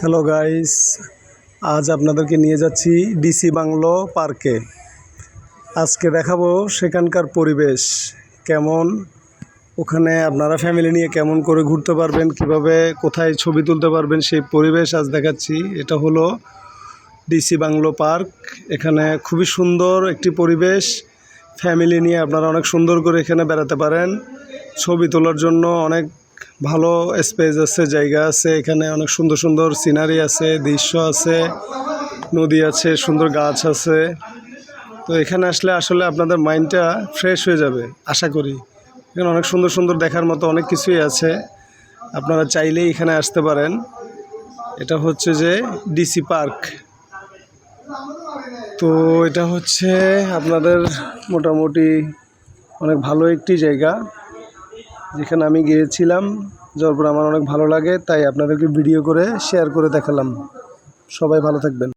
Hello guys আজ আপনাদেরকে নিয়ে যাচ্ছি ডিসি বাংলো পার্কে। আজকে দেখাবো সেখানকার পরিবেশ কেমন, ওখানে আপনারা ফ্যামিলি নিয়ে কেমন করে ঘুরতে পারবেন, কীভাবে কোথায় ছবি তুলতে পারবেন, সেই পরিবেশ আজ দেখাচ্ছি। এটা হলো ডিসি বাংলো পার্ক। এখানে খুবই সুন্দর একটি পরিবেশ। ফ্যামিলি নিয়ে আপনারা অনেক সুন্দর করে এখানে বেড়াতে পারেন। ছবি তোলার জন্য অনেক ভালো স্পেস আছে, জায়গা আছে, এখানে অনেক সুন্দর সুন্দর সিনারি আছে, দৃশ্য আছে, নদী আছে, সুন্দর গাছ আছে। তো এখানে আসলে আসলে আপনাদের মাইন্ডটা ফ্রেশ হয়ে যাবে, আশা করি। এখানে অনেক সুন্দর সুন্দর দেখার মতো অনেক কিছুই আছে। আপনারা চাইলেই এখানে আসতে পারেন। এটা হচ্ছে যে ডিসি পার্ক তো এটা হচ্ছে আপনাদের মোটামুটি অনেক ভালো একটি জায়গা। যেখানে আমি গিয়েছিলাম যাওয়ার পর আমার অনেক ভালো লাগে, তাই আপনাদেরকে ভিডিও করে শেয়ার করে দেখালাম। সবাই ভালো থাকবেন।